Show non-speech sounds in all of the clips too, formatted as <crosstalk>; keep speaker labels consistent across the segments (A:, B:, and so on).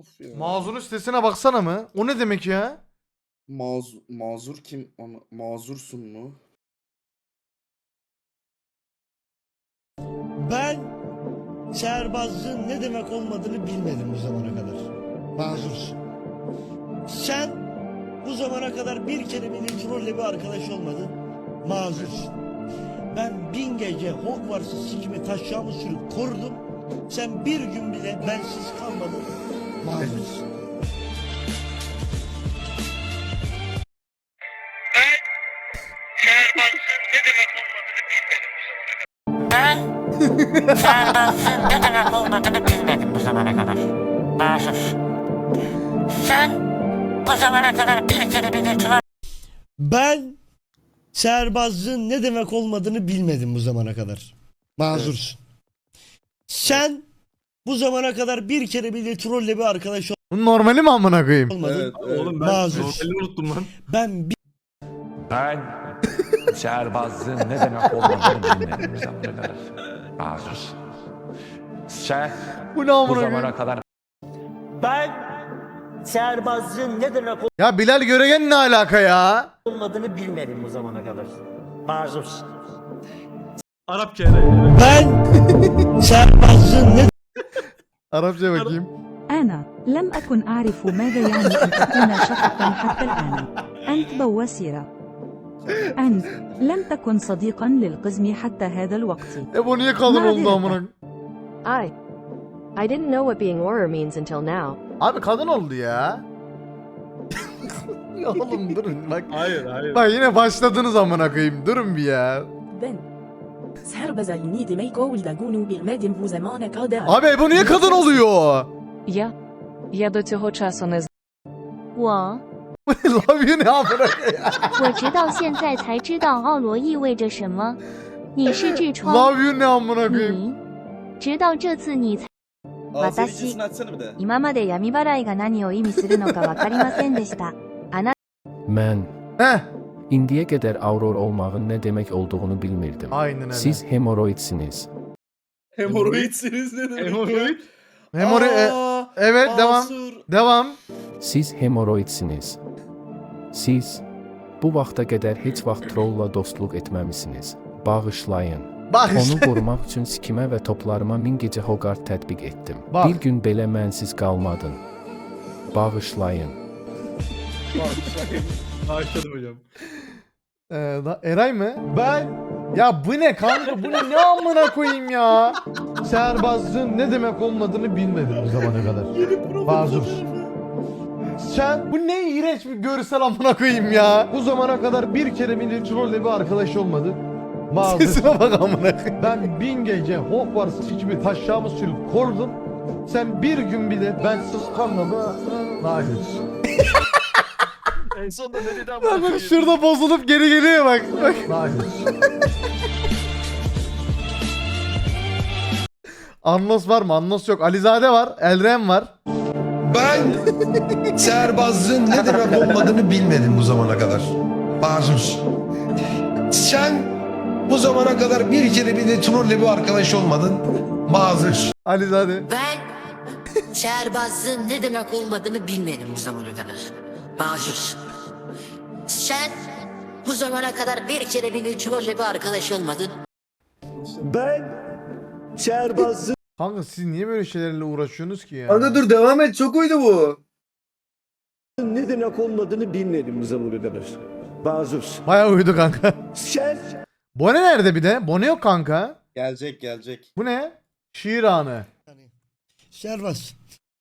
A: Of ya.
B: Mazur'un sitesine baksana mı? O ne demek ya?
A: Mazur, mazur kim? Ama, mazursun mu?
C: Ben serbazlığın ne demek olmadığını bilmedim bu zamana kadar. Mazursun. Sen bu zamana kadar bir kere bile trolle bir arkadaş olmadın. Mazursun. Ben bin gece Hogwarts'ı sikimi taşacağımı sürüp korudum. Sen bir gün bile bensiz kalmadın. Mazursun.
D: Serbazlığın ne demek olmadığını bilmedim bu zamana kadar. Mahsus. Sen bu zamana kadar bir kere bile troll
C: Ben serbazlığın ne demek olmadığını bilmedim bu zamana kadar. Mazursun. Sen bu zamana kadar bir kere bile trolle bir arkadaş
B: Bu normali mi amına koyayım?
C: olmadın.
A: Evet, evet.
E: Oğlum ben
C: Mazur.
E: normali unuttum lan.
C: Ben bir
F: Ben <laughs> şehrbazlığın ne demek olmadığını bilmedim bu zamana kadar. Mazur. Sen
B: Bu ne
F: bu
B: amına
F: zamana
B: koyayım?
F: kadar
G: Ben serbazlığın ne demek
B: Ya Bilal Göregen ne alaka ya?
G: olmadığını bilmedim bu zamana kadar. Mazursun.
E: Arapça Eray.
C: ben <laughs> serbazlığın ne
B: Arapça bakayım.
H: أنا لم أكن أعرف ماذا يعني أن تكون شققا حتى الآن أنت بواسرة أنت لم تكن صديقا للقزم حتى هذا الوقت
B: E bu niye kadın oldu
H: Nadire.
B: amına?
I: I. I didn't know what being Auror means until now.
B: Abi kadın oldu ya. <laughs> ya oğlum durun bak.
E: Hayır hayır.
B: Bak yine başladınız amına koyayım. Durun bir ya.
J: Ben. Serbazalini Demeyko Ildagunu Bilmedim bu zamana kadar.
B: Abi bu niye kadın oluyor?
H: Я Я до цього часу не
K: 我
B: Love you ne amına <laughs> koyayım?
K: 我直到现在才知道奥罗意味着什么。你是痔疮，
B: Love you ne amına koyayım?
K: 你直到这次你才。
A: Aa,
K: Watashi-
A: seninkisini açsana bir de.
K: 今まで闇払いが何を意味するのか分かりませんでした。あな
F: mən <laughs>
B: Heh.
F: indiyə qədər auror olmağın nə demək olduğunu bilmirdim.
B: Aynen öyle.
F: Siz hemoroidsiniz.
A: Hemoroidsiniz ne demek
E: Hemoroid.
B: Memori e-
A: Aa,
B: evet devam.
A: Mazur.
B: Devam.
F: Siz hemoroidsiniz. Siz bu vaxta qədər heç vaxt trolla dostluq etməmisiniz. Bağışlayın.
B: Bak
F: Onu
B: işte.
F: qorumaq üçün sikimə və toplarıma min gecə Hogart tətbiq etdim.
B: Bax.
F: Bir gün belə mənsiz qalmadın. Bağışlayın.
E: Bağışladım hocam.
B: Ee, da- Eray mı? Ben. Ya bu ne kanka bu ne, ne amına koyayım ya? Serbazlığın ne demek olmadığını bilmedim bu zamana kadar. <laughs> Mazur. Sen bu ne iğrenç bir görsel amına koyayım ya. Bu zamana kadar bir kere bile trolle bir arkadaş olmadı. Mazur. Sesine bak amına koyayım. Ben bin gece Hogwarts gibi taşağımı sürüp korudum. Sen bir gün bile bensiz kalmadın. Nadir. <laughs>
E: En sonunda ne dedi ama?
B: Bak bak şurada bozulup geri geliyor bak. bak. Anlos var mı? Anlos yok. Alizade var. Elren var.
L: Ben serbazlığın ne demek olmadığını bilmedim bu zamana kadar. Mazur. Sen bu zamana kadar bir kere bile trolle bir arkadaş olmadın. Mazur.
B: Alizade.
D: Ben serbazlığın ne demek olmadığını bilmedim bu zamana kadar. Mahsus. Sen bu zamana kadar bir kere bile trolle bir arkadaş olmadın.
G: Ben serbazlığın
B: Kanka siz niye böyle şeylerle uğraşıyorsunuz ki ya?
A: Kanka dur devam et çok uydu bu.
G: ne demek olmadığını bilmedim bu zamana kadar. Mazursun.
B: Baya uyudu kanka.
G: Sen
B: Bone nerede bir de? Bone yok kanka.
A: Gelecek gelecek.
B: Bu ne? Şiir anı.
C: serbaz.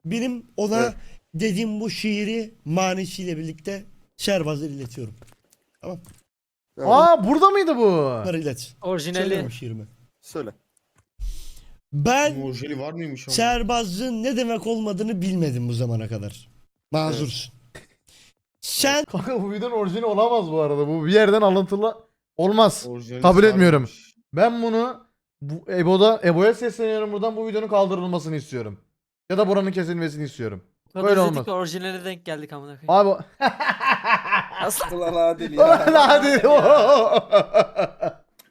C: Benim ona
A: Evet.
C: dediğim bu şiiri manisiyle birlikte serbazı iletiyorum.
B: Aa burada mıydı bu?
C: Bunları ilet. Söyle şiirimi.
A: Söyle.
C: Ben
A: Orijinali var mıymış ama?
C: serbazlığın ne demek olmadığını bilmedim bu zamana kadar. Mazursun. Sen
B: Kanka bu videonun orijinali olamaz bu arada. Bu bir yerden alıntılı olmaz.
A: Orijinali
B: Kabul etmiyorum.
A: sarmış.
B: Ben bunu bu Ebo'da Ebo'ya sesleniyorum buradan bu videonun kaldırılmasını istiyorum. Ya da buranın kesilmesini istiyorum. Böyle olmaz.
G: Orijinaline denk geldik amına koyayım.
B: Abi
A: Ulan adil ya.
B: Ulan hadi. <laughs>